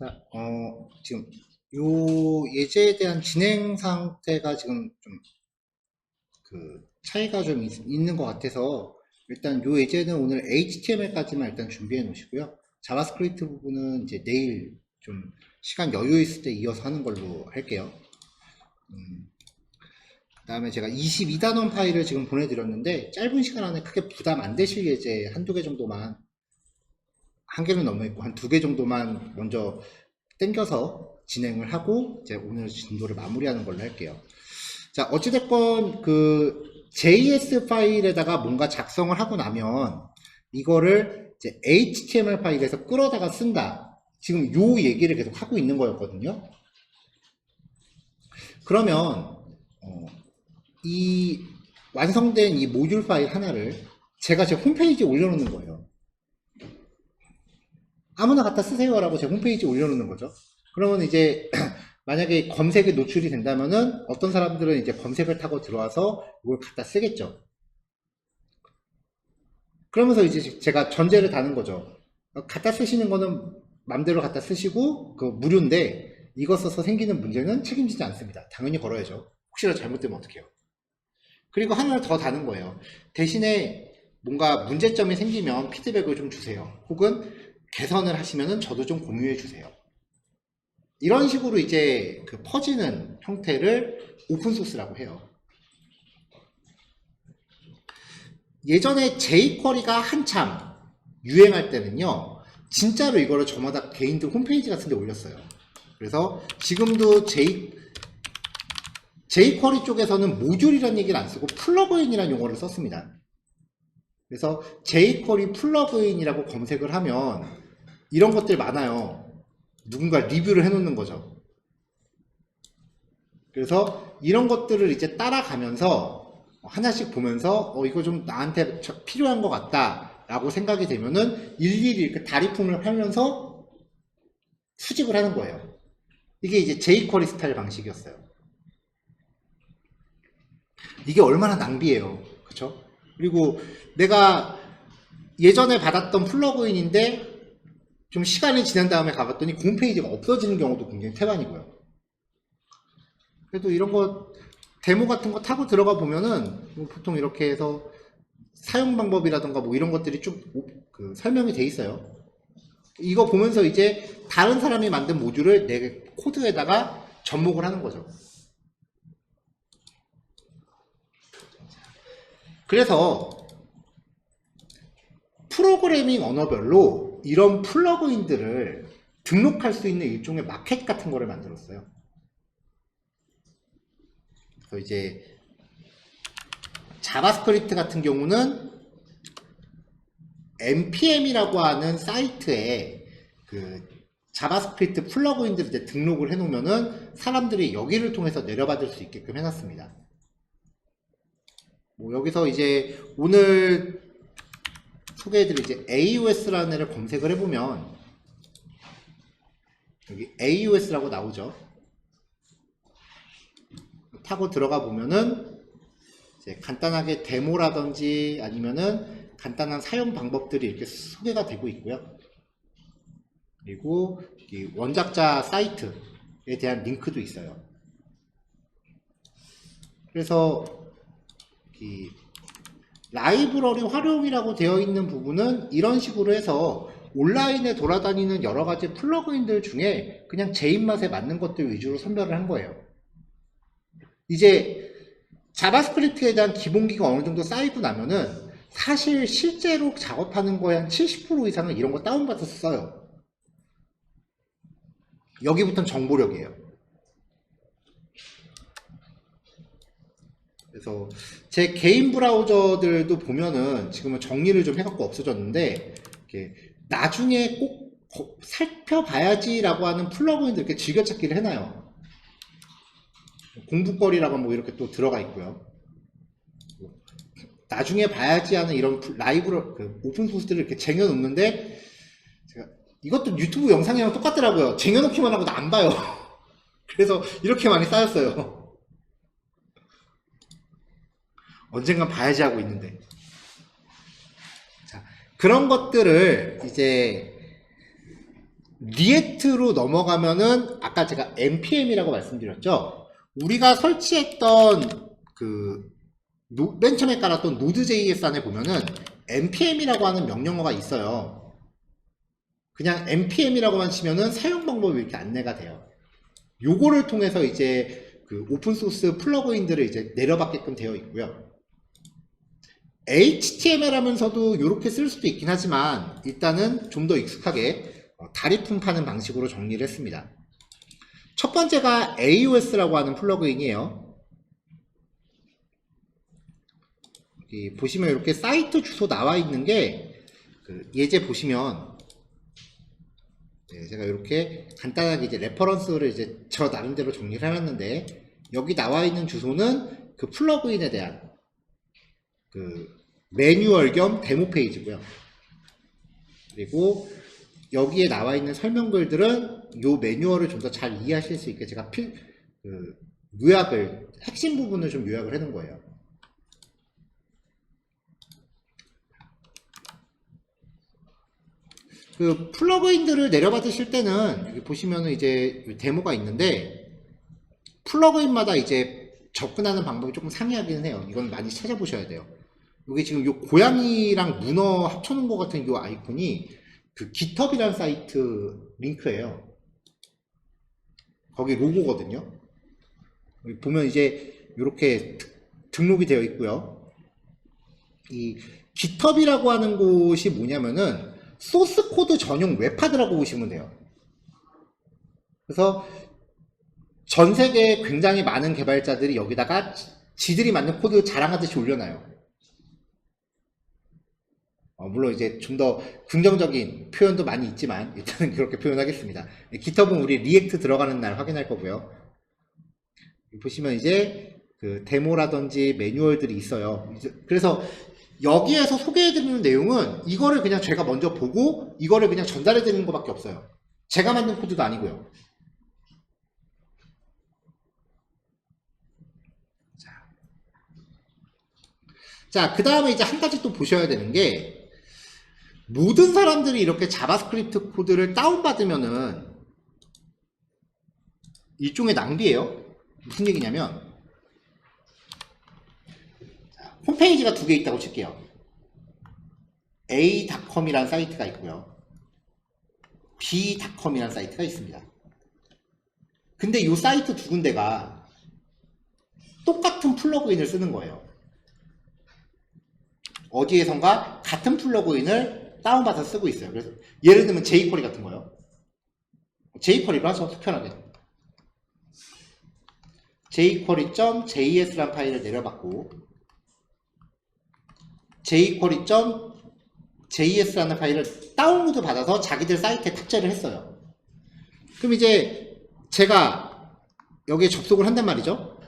자, 어, 지금 요 예제에 대한 진행 상태가 지금 좀 그 차이가 좀 있, 있는 것 같아서 일단 요 예제는 오늘 HTML까지만 일단 준비해 놓으시고요. 자바스크립트 부분은 이제 내일 좀 시간 여유 있을 때 이어서 하는 걸로 할게요. 음, 그 다음에 제가 22단원 파일을 지금 보내드렸는데 짧은 시간 안에 크게 부담 안 되실 예제 한두 개 정도만 한 개는 너무 있고 한 두 개 정도만 먼저 땡겨서 진행을 하고 이제 오늘 진도를 마무리하는 걸로 할게요. 자, 어찌됐건 그 JS 파일에다가 뭔가 작성을 하고 나면 이거를 이제 HTML 파일에서 끌어다가 쓴다. 지금 요 얘기를 계속 하고 있는 거였거든요. 그러면 어, 이 완성된 이 모듈 파일 하나를 제가 제 홈페이지에 올려놓는 거예요. 아무나 갖다 쓰세요라고 제 홈페이지에 올려놓는 거죠. 그러면 이제 만약에 검색에 노출이 된다면은 어떤 사람들은 이제 검색을 타고 들어와서 이걸 갖다 쓰겠죠. 그러면서 이제 제가 전제를 다는 거죠. 갖다 쓰시는 거는 맘대로 갖다 쓰시고 그 무료인데 이거 써서 생기는 문제는 책임지지 않습니다. 당연히 걸어야죠. 혹시라도 잘못되면 어떡해요. 그리고 하나를 더 다는 거예요. 대신에 뭔가 문제점이 생기면 피드백을 좀 주세요. 혹은 개선을 하시면은 저도 좀 공유해 주세요. 이런 식으로 이제 그 퍼지는 형태를 오픈소스라고 해요. 예전에 jQuery가 한참 유행할 때는요, 진짜로 이거를 저마다 개인들 홈페이지 같은 데 올렸어요. 그래서 지금도 J, jQuery 쪽에서는 모듈이라는 얘기를 안 쓰고 플러그인이라는 용어를 썼습니다. 그래서 jQuery 플러그인이라고 검색을 하면 이런 것들 많아요. 누군가 리뷰를 해놓는 거죠. 그래서 이런 것들을 이제 따라가면서 하나씩 보면서 어 이거 좀 나한테 저- 필요한 것 같다 라고 생각이 되면은 일일이 이렇게 다리품을 하면서 수집을 하는 거예요. 이게 이제 jQuery 스타일 방식이었어요. 이게 얼마나 낭비예요. 그쵸? 그리고 내가 예전에 받았던 플러그인인데 좀 시간이 지난 다음에 가봤더니 그 홈페이지가 없어지는 경우도 굉장히 태반이고요. 그래도 이런 거 데모 같은 거 타고 들어가 보면은 뭐 보통 이렇게 해서 사용 방법이라던가 뭐 이런 것들이 쭉 그 설명이 돼 있어요. 이거 보면서 이제 다른 사람이 만든 모듈을 내 코드에다가 접목을 하는 거죠. 그래서 프로그래밍 언어별로 이런 플러그인들을 등록할 수 있는 일종의 마켓 같은 거를 만들었어요. 그래서 이제 자바스크립트 같은 경우는 npm이라고 하는 사이트에 그 자바스크립트 플러그인들을 이제 등록을 해놓으면은 사람들이 여기를 통해서 내려받을 수 있게끔 해놨습니다. 뭐 여기서 이제 오늘 소개해드릴 이제 AOS라는 애를 검색을 해보면 여기 AOS라고 나오죠. 타고 들어가 보면은 간단하게 데모라든지 아니면은 간단한 사용 방법들이 이렇게 소개가 되고 있고요. 그리고 이 원작자 사이트에 대한 링크도 있어요. 그래서 이 라이브러리 활용이라고 되어 있는 부분은 이런 식으로 해서 온라인에 돌아다니는 여러 가지 플러그인들 중에 그냥 제 입맛에 맞는 것들 위주로 선별을 한 거예요. 이제 자바스크립트에 대한 기본기가 어느 정도 쌓이고 나면은 사실 실제로 작업하는 거에 한 70% 이상은 이런 거 다운받아서 써요. 여기부터는 정보력이에요. 그래서 제 개인 브라우저들도 보면은 지금은 정리를 좀 해갖고 없어졌는데 나중에 꼭 거- 살펴봐야지라고 하는 플러그인들 이렇게 즐겨찾기를 해놔요. 공부거리라고 뭐 이렇게 또 들어가 있고요. 나중에 봐야지 하는 이런 라이브로 그 오픈 소스들을 이렇게 쟁여놓는데 제가 이것도 유튜브 영상이랑 똑같더라고요. 쟁여놓기만 하고 나안 봐요. 그래서 이렇게 많이 쌓였어요. 언젠간 봐야지 하고 있는데. 자, 그런 것들을 이제 리액트로 넘어가면은 아까 제가 npm이라고 말씀드렸죠. 우리가 설치했던 그 노- 맨 처음에 깔았던 Node.js 안에 보면은 npm이라고 하는 명령어가 있어요. 그냥 npm이라고만 치면은 사용 방법이 이렇게 안내가 돼요. 요거를 통해서 이제 그 오픈소스 플러그인들을 이제 내려받게끔 되어 있고요. HTML 하면서도 이렇게 쓸 수도 있긴 하지만 일단은 좀 더 익숙하게 어, 다리품 파는 방식으로 정리를 했습니다. 첫 번째가 AOS라고 하는 플러그인이에요. 여기 보시면 이렇게 사이트 주소 나와 있는 게 그 예제 보시면 네, 제가 이렇게 간단하게 이제 레퍼런스를 이제 저 나름대로 정리를 해놨는데 여기 나와 있는 주소는 그 플러그인에 대한 그 매뉴얼 겸 데모 페이지고요. 그리고 여기에 나와 있는 설명글들은 요 매뉴얼을 좀 더 잘 이해하실 수 있게 제가 필, 그 요약을 핵심 부분을 좀 요약을 해놓은 거예요. 그 플러그인들을 내려받으실 때는 여기 보시면은 이제 데모가 있는데 플러그인마다 이제 접근하는 방법이 조금 상이하기는 해요. 이건 많이 찾아보셔야 돼요. 여기 지금 요 고양이랑 문어 합쳐놓은 것 같은 요 아이콘이 그 GitHub이라는 사이트 링크예요. 거기 로고거든요. 보면 이제 이렇게 등록이 되어 있고요. 이 GitHub이라고 하는 곳이 뭐냐면은 소스 코드 전용 웹하드라고 보시면 돼요. 그래서 전 세계에 굉장히 많은 개발자들이 여기다가 지- 지들이 만든 코드 자랑하듯이 올려놔요. 어, 물론 이제 좀 더 긍정적인 표현도 많이 있지만 일단은 그렇게 표현하겠습니다. GitHub은 우리 리액트 들어가는 날 확인할 거고요. 보시면 이제 그 데모라든지 매뉴얼들이 있어요. 그래서 여기에서 소개해드리는 내용은 이거를 그냥 제가 먼저 보고 이거를 그냥 전달해드리는 것밖에 없어요. 제가 만든 코드도 아니고요. 자, 그 다음에 이제 한 가지 또 보셔야 되는 게, 모든 사람들이 이렇게 자바스크립트 코드를 다운받으면은, 일종의 낭비예요. 무슨 얘기냐면, 자, 홈페이지가 두 개 있다고 칠게요. a.com이라는 사이트가 있고요. b.com이라는 사이트가 있습니다. 근데 이 사이트 두 군데가 똑같은 플러그인을 쓰는 거예요. 어디에선가 같은 플러그인을 다운받아서 쓰고 있어요. 그래서 예를 들면 jQuery 같은 거요. jQuery로 하죠. 편하게. jQuery.js라는 파일을 내려받고 jQuery.js라는 파일을 다운로드 받아서 자기들 사이트에 탑재를 했어요. 그럼 이제 제가 여기에 접속을 한단 말이죠.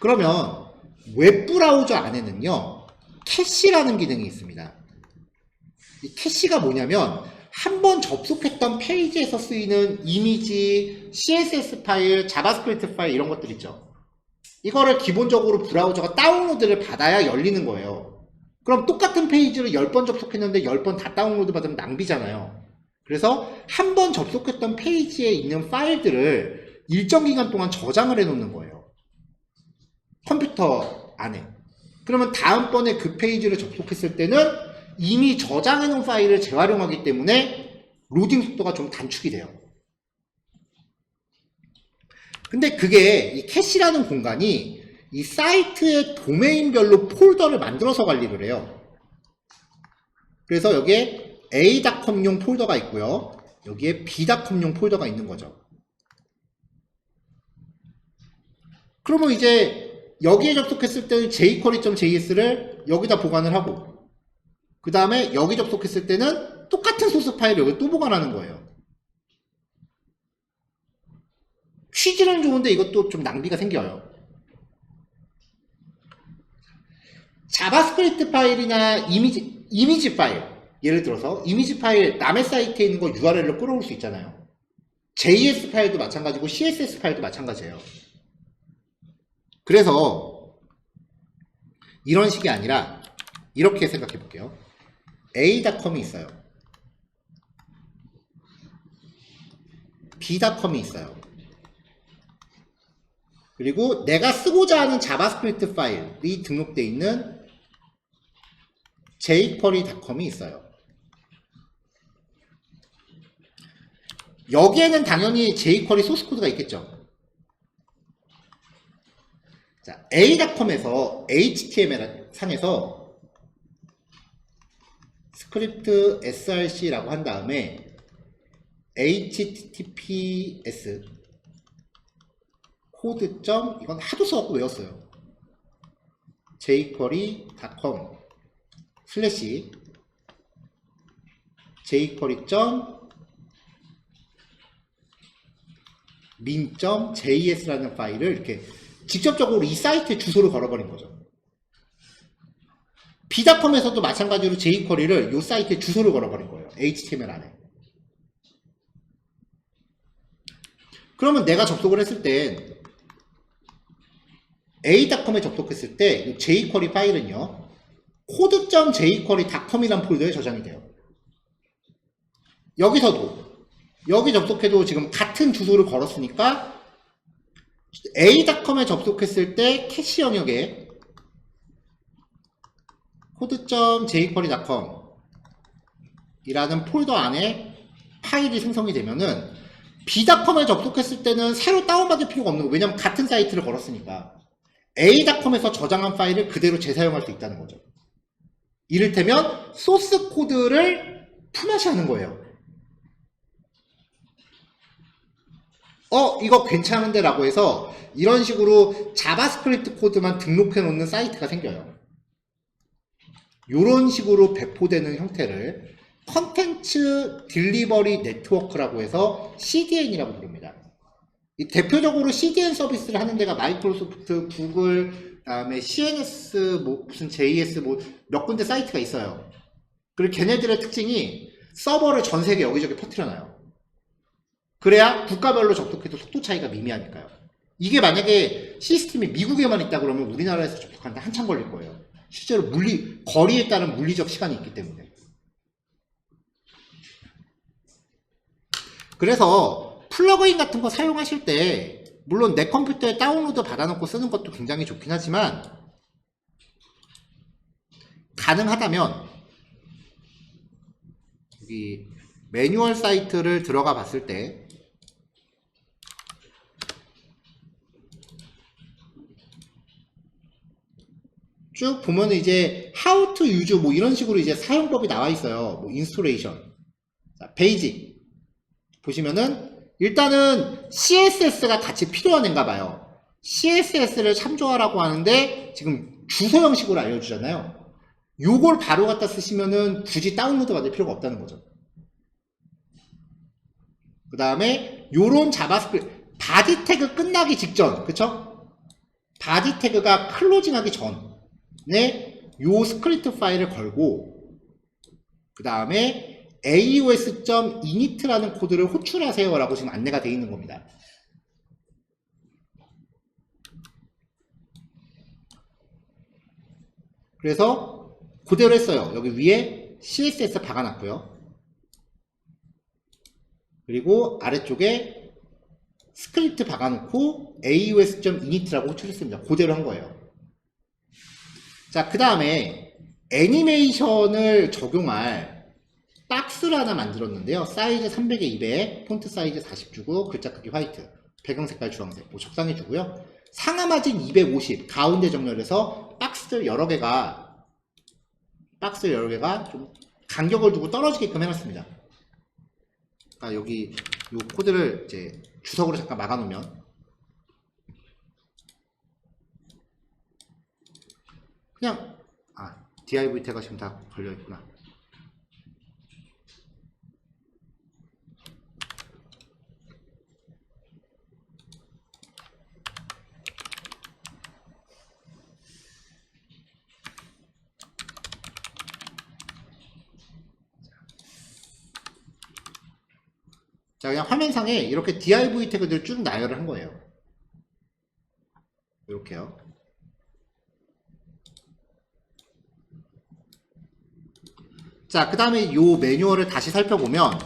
그러면 웹브라우저 안에는요, 캐시라는 기능이 있습니다. 이 캐시가 뭐냐면, 한 번 접속했던 페이지에서 쓰이는 이미지, CSS 파일, 자바스크립트 파일 이런 것들 있죠. 이거를 기본적으로 브라우저가 다운로드를 받아야 열리는 거예요. 그럼 똑같은 페이지를 10번 접속했는데 10번 다 다운로드 받으면 낭비잖아요. 그래서 한 번 접속했던 페이지에 있는 파일들을 일정 기간 동안 저장을 해 놓는 거예요. 컴퓨터 안에. 그러면 다음번에 그 페이지를 접속했을 때는 이미 저장해 놓은 파일을 재활용하기 때문에 로딩 속도가 좀 단축이 돼요. 근데 그게 이 캐시라는 공간이 이 사이트의 도메인별로 폴더를 만들어서 관리를 해요. 그래서 여기에 a.com용 폴더가 있고요. 여기에 b.com용 폴더가 있는 거죠. 그러면 이제 여기에 접속했을 때는 jQuery.js를 여기다 보관을 하고 그 다음에 여기 접속했을 때는 똑같은 소스 파일을 여기 또 보관하는 거예요. 취지는 좋은데 이것도 좀 낭비가 생겨요. 자바스크립트 파일이나 이미지, 이미지 파일, 예를 들어서 이미지 파일 남의 사이트에 있는 거 URL로 끌어올 수 있잖아요. JS 파일도 마찬가지고 CSS 파일도 마찬가지예요. 그래서 이런 식이 아니라 이렇게 생각해 볼게요. A.com이 있어요. B.com이 있어요. 그리고 내가 쓰고자 하는 자바스크립트 파일이 등록되어 있는 jQuery.com이 있어요. 여기에는 당연히 jQuery 소스 코드가 있겠죠. 자, a.com에서 HTML 상에서 스크립트 src라고 한 다음에 https 코드 점 이건 하도 써갖고 외웠어요. jquery.com 슬래시 jquery 점 min.js라는 파일을 이렇게 직접적으로 이 사이트에 주소를 걸어버린 거죠. 비닷컴에서도 마찬가지로 jQuery를 이 사이트에 주소를 걸어버린 거예요. HTML 안에. 그러면 내가 접속을 했을 땐 a.com에 접속했을 때이 jQuery 파일은요. code.jQuery.com이라는 폴더에 저장이 돼요. 여기서도 여기 접속해도 지금 같은 주소를 걸었으니까 a.com에 접속했을 때 캐시 영역에 code.jquery.com 이라는 폴더 안에 파일이 생성이 되면은 b.com에 접속했을 때는 새로 다운받을 필요가 없는 거예요. 왜냐면 같은 사이트를 걸었으니까 a.com에서 저장한 파일을 그대로 재사용할 수 있다는 거죠. 이를테면 소스 코드를 품앗이 하는 거예요. 어 이거 괜찮은데 라고 해서 이런 식으로 자바스크립트 코드만 등록해 놓는 사이트가 생겨요. 이런 식으로 배포되는 형태를 컨텐츠 딜리버리 네트워크라고 해서 CDN이라고 부릅니다. 이 대표적으로 CDN 서비스를 하는 데가 마이크로소프트, 구글, 그다음에 CNS 뭐 무슨 JS 뭐 몇 군데 사이트가 있어요. 그리고 걔네들의 특징이 서버를 전 세계 여기저기 퍼뜨려놔요 그래야 국가별로 접속해도 속도 차이가 미미하니까요. 이게 만약에 시스템이 미국에만 있다 그러면 우리나라에서 접속하는데 한참 걸릴 거예요. 실제로 물리, 거리에 따른 물리적 시간이 있기 때문에. 그래서 플러그인 같은 거 사용하실 때, 물론 내 컴퓨터에 다운로드 받아놓고 쓰는 것도 굉장히 좋긴 하지만, 가능하다면, 여기 매뉴얼 사이트를 들어가 봤을 때, 쭉 보면 이제 how to use 뭐 이런 식으로 이제 사용법이 나와 있어요. 뭐 인스톨레이션. 자, 베이직. 보시면은 일단은 CSS가 같이 필요한 앤가 봐요. CSS를 참조하라고 하는데 지금 주소 형식으로 알려주잖아요. 요걸 바로 갖다 쓰시면은 굳이 다운로드 받을 필요가 없다는 거죠. 그 다음에 요런 자바스크립트 바디 태그 끝나기 직전 그쵸? 바디 태그가 클로징하기 전에 요 스크립트 파일을 걸고 그 다음에 aos.init라는 코드를 호출하세요 라고 지금 안내가 되어 있는 겁니다 그래서 그대로 했어요 여기 위에 css 박아놨고요 그리고 아래쪽에 스크립트 박아놓고 aos.init라고 호출했습니다. 그대로 한 거예요. 자, 그 다음에 애니메이션을 적용할 박스를 하나 만들었는데요. 사이즈 300에 200, 폰트 사이즈 40 주고, 글자 크기 화이트, 배경 색깔 주황색, 뭐 적당히 주고요. 상하 마진 250, 가운데 정렬해서 박스들 여러 개가, 박스 여러 개가 좀 간격을 두고 떨어지게끔 해놨습니다. 아, 여기 요 코드를 이제 주석으로 잠깐 막아 놓으면 그냥 아 div 태가 지금 다 걸려 있구나 자, 그냥 화면상에 이렇게 div 태그들 쭉 나열을 한 거예요. 이렇게요. 자, 그 다음에 요 매뉴얼을 다시 살펴보면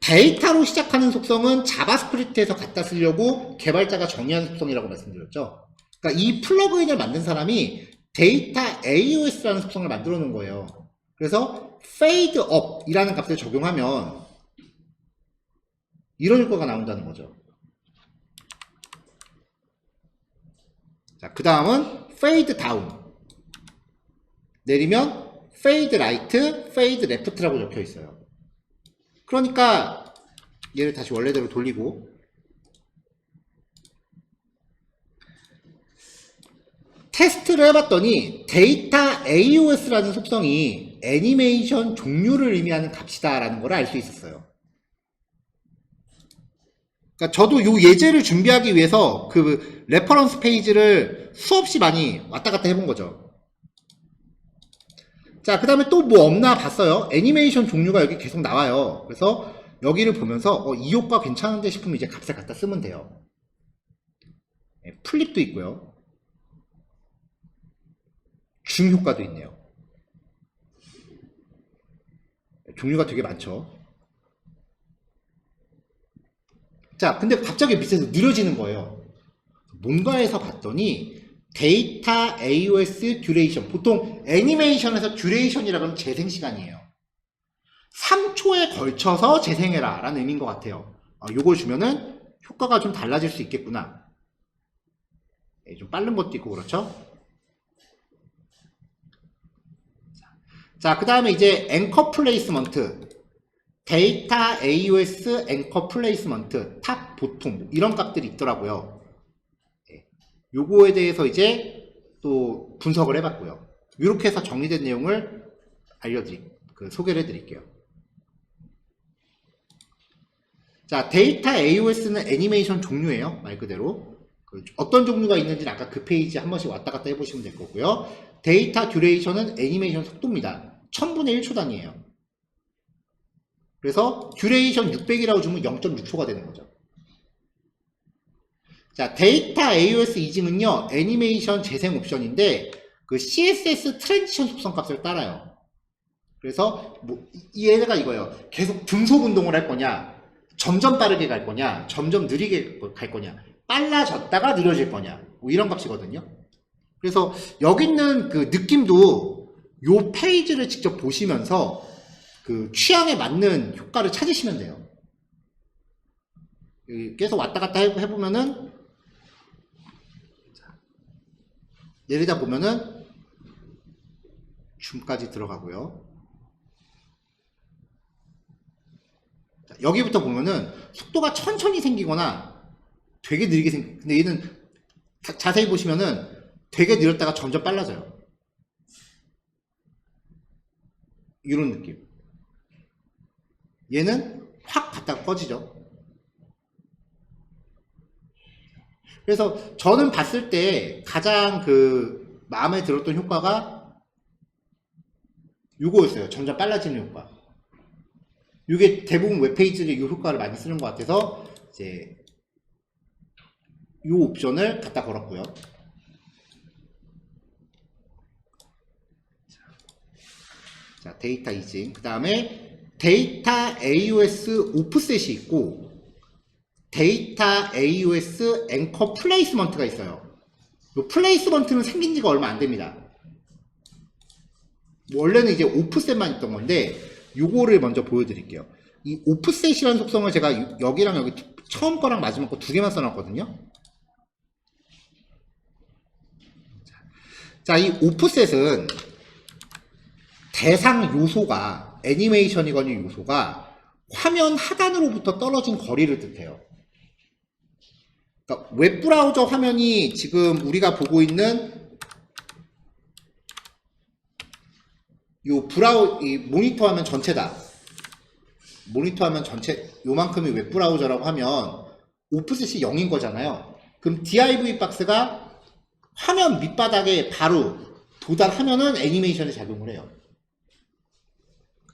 데이터로 시작하는 속성은 자바스크립트에서 갖다 쓰려고 개발자가 정의한 속성이라고 말씀드렸죠. 그러니까 이 플러그인을 만든 사람이 데이터 AOS라는 속성을 만들어 놓은 거예요. 그래서 fade up이라는 값을 적용하면 이런 효과가 나온다는 거죠. 자, 그 다음은 fade down. 내리면 fade right, fade left라고 적혀 있어요. 그러니까 얘를 다시 원래대로 돌리고 테스트를 해봤더니 데이터 AOS라는 속성이 애니메이션 종류를 의미하는 값이다라는 걸 알 수 있었어요. 그러니까 저도 요 예제를 준비하기 위해서 그 레퍼런스 페이지를 수없이 많이 왔다 갔다 해본 거죠. 자, 그 다음에 또 뭐 없나 봤어요. 애니메이션 종류가 여기 계속 나와요. 그래서 여기를 보면서 어, 이 효과 괜찮은데 싶으면 이제 값을 갖다 쓰면 돼요. 네, 플립도 있고요. 줌 효과도 있네요. 종류가 되게 많죠. 자, 근데 갑자기 밑에서 느려지는 거예요. 뭔가에서 봤더니 데이터 AOS 듀레이션 보통 애니메이션에서 듀레이션이라고 하면 재생 시간이에요. 3초에 걸쳐서 재생해라 라는 의미인 것 같아요. 아, 요걸 주면은 효과가 좀 달라질 수 있겠구나. 예, 좀 빠른 것도 있고 그렇죠? 자, 그 다음에 이제 앵커 플레이스먼트 데이터 AOS 앵커 플레이스먼트 탑 보통 이런 값들이 있더라고요. 예, 요거에 대해서 이제 또 분석을 해봤고요. 이렇게 해서 정리된 내용을 알려드리, 그 소개를 해드릴게요. 자, 데이터 AOS는 애니메이션 종류예요. 말 그대로. 그 어떤 종류가 있는지는 아까 그 페이지 한 번씩 왔다 갔다 해보시면 될 거고요. 데이터 듀레이션은 애니메이션 속도입니다. 1000분의 1초 단위예요. 그래서 듀레이션 600이라고 주면 0.6초가 되는 거죠. 자, 데이터 AOS 이징은요, 애니메이션 재생 옵션인데, 그 CSS 트랜지션 속성 값을 따라요. 그래서, 뭐, 이- 얘가 이거예요. 계속 등속 운동을 할 거냐, 점점 빠르게 갈 거냐, 점점 느리게 갈 거냐, 빨라졌다가 느려질 거냐, 뭐 이런 값이거든요. 그래서 여기 있는 그 느낌도 요 페이지를 직접 보시면서 그 취향에 맞는 효과를 찾으시면 돼요. 이 계속 왔다 갔다 해- 해보면은 자, 내리다 보면은 줌까지 들어가고요. 자, 여기부터 보면은 속도가 천천히 생기거나 되게 느리게 생. 근데 얘는 자- 자세히 보시면은 되게 느렸다가 점점 빨라져요. 이런 느낌. 얘는 확 갔다가 꺼지죠. 그래서 저는 봤을 때 가장 그 마음에 들었던 효과가 요거였어요. 점점 빨라지는 효과. 이게 대부분 웹페이지에 이 효과를 많이 쓰는 것 같아서 이제 이 옵션을 갖다 걸었고요. 자, 데이터 이징. 그 다음에 데이터 AOS 오프셋이 있고 데이터 AOS 앵커 플레이스먼트가 있어요. 이 플레이스먼트는 생긴 지가 얼마 안 됩니다. 원래는 이제 오프셋만 있던 건데 요거를 먼저 보여드릴게요. 이 오프셋이라는 속성을 제가 유- 여기랑 여기 두- 처음 거랑 마지막 거 두 개만 써놨거든요. 자, 이 오프셋은 대상 요소가 애니메이션이거니 요소가 화면 하단으로부터 떨어진 거리를 뜻해요. 그러니까 웹 브라우저 화면이 지금 우리가 보고 있는 요 브라우 이 모니터 화면 전체다. 모니터 화면 전체 요만큼이 웹 브라우저라고 하면 오프셋이 0인 거잖아요. 그럼 div 박스가 화면 밑바닥에 바로 도달하면은 애니메이션이 작용을 해요.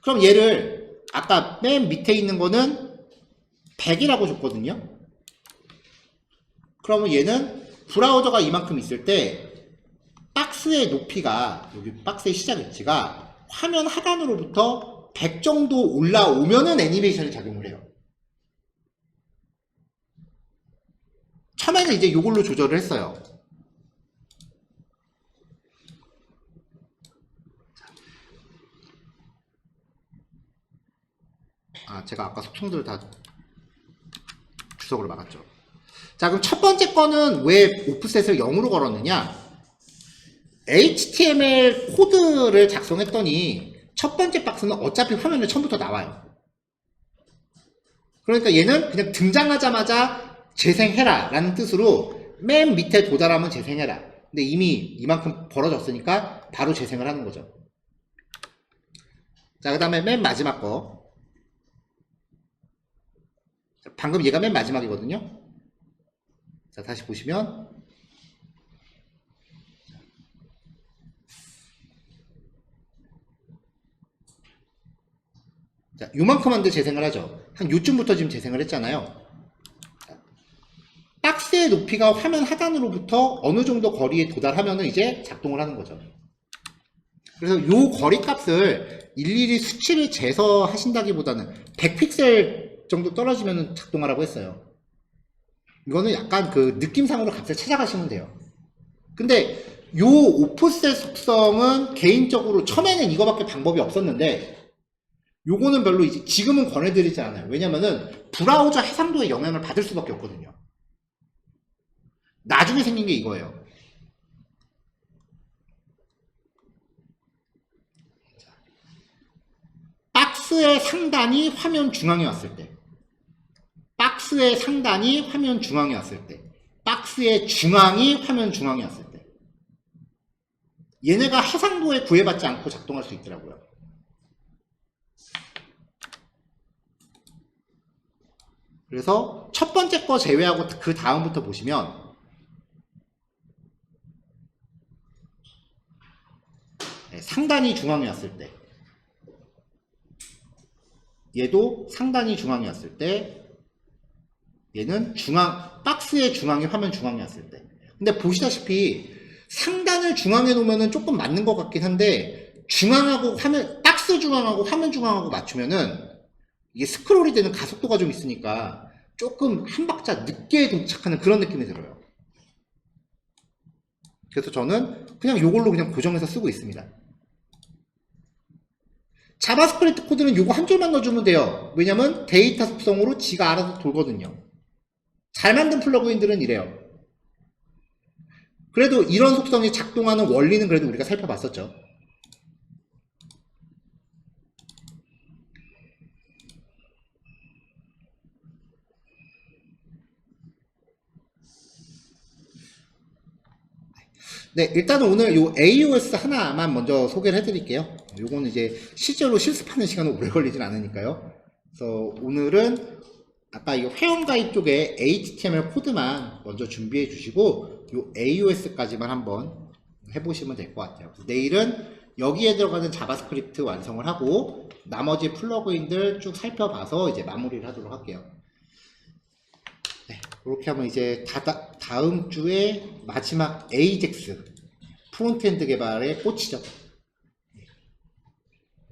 그럼 얘를 아까 맨 밑에 있는 거는 100이라고 줬거든요. 그러면 얘는 브라우저가 이만큼 있을 때 박스의 높이가 여기 박스의 시작 위치가 화면 하단으로부터 100 정도 올라오면은 애니메이션이 작용을 해요. 처음에는 이제 이걸로 조절을 했어요. 아, 제가 아까 속통들을 다 주석으로 막았죠. 자, 그럼 첫 번째 거는 왜 오프셋을 0으로 걸었느냐? HTML 코드를 작성했더니 첫 번째 박스는 어차피 화면에 처음부터 나와요. 그러니까 얘는 그냥 등장하자마자 재생해라 라는 뜻으로 맨 밑에 도달하면 재생해라. 근데 이미 이만큼 벌어졌으니까 바로 재생을 하는 거죠. 자, 그 다음에 맨 마지막 거. 방금 얘가 맨 마지막이거든요. 자, 다시 보시면 자, 요만큼 한데 재생을 하죠. 한 요쯤부터 지금 재생을 했잖아요. 자, 박스의 높이가 화면 하단으로부터 어느 정도 거리에 도달하면 이제 작동을 하는 거죠. 그래서 요 거리 값을 일일이 수치를 재서 하신다기보다는 100픽셀 정도 떨어지면 작동하라고 했어요. 이거는 약간 그 느낌상으로 값을 찾아가시면 돼요. 근데 요 오프셋 속성은 개인적으로 처음에는 이거밖에 방법이 없었는데 요거는 별로 이제 지금은 권해드리지 않아요. 왜냐면은 브라우저 해상도에 영향을 받을 수밖에 없거든요. 나중에 생긴 게 이거예요. 박스의 상단이 화면 중앙에 왔을 때, 박스의 상단이 화면 중앙에 왔을 때, 박스의 중앙이 화면 중앙에 왔을 때, 얘네가 해상도에 구애받지 않고 작동할 수 있더라고요. 그래서 첫 번째 거 제외하고 그 다음부터 보시면 네, 상단이 중앙에 왔을 때 얘도 상단이 중앙에 왔을 때 얘는 중앙 박스의 중앙이 화면 중앙에 왔을 때 근데 보시다시피 상단을 중앙에 놓으면 조금 맞는 것 같긴 한데 중앙하고 화면 박스 중앙하고 화면 중앙하고 맞추면은 이게 스크롤이 되는 가속도가 좀 있으니까 조금 한 박자 늦게 도착하는 그런 느낌이 들어요. 그래서 저는 그냥 이걸로 그냥 고정해서 쓰고 있습니다. 자바스크립트 코드는 이거 한 줄만 넣어주면 돼요. 왜냐면 데이터 속성으로 지가 알아서 돌거든요. 잘 만든 플러그인들은 이래요. 그래도 이런 속성이 작동하는 원리는 그래도 우리가 살펴봤었죠. 네, 일단은 오늘 요 AOS 하나만 먼저 소개를 해드릴게요. 요거는 이제 실제로 실습하는 시간은 오래 걸리진 않으니까요. 그래서 오늘은 아까 이 회원가입 쪽에 HTML 코드만 먼저 준비해 주시고 요 AOS까지만 한번 해보시면 될 것 같아요. 내일은 여기에 들어가는 자바스크립트 완성을 하고 나머지 플러그인들 쭉 살펴봐서 이제 마무리를 하도록 할게요. 네, 그렇게 하면 이제 다, 다음 주에 마지막 AJAX 프론트엔드 개발의 꽃이죠. 네.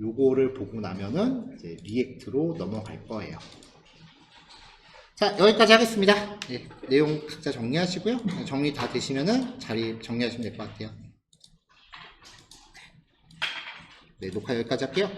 요거를 보고 나면은 이제 리액트로 넘어갈 거예요. 자, 여기까지 하겠습니다. 네, 내용 각자 정리하시고요. 정리 다 되시면은 자리 정리하시면 될 것 같아요. 네, 녹화 여기까지 할게요.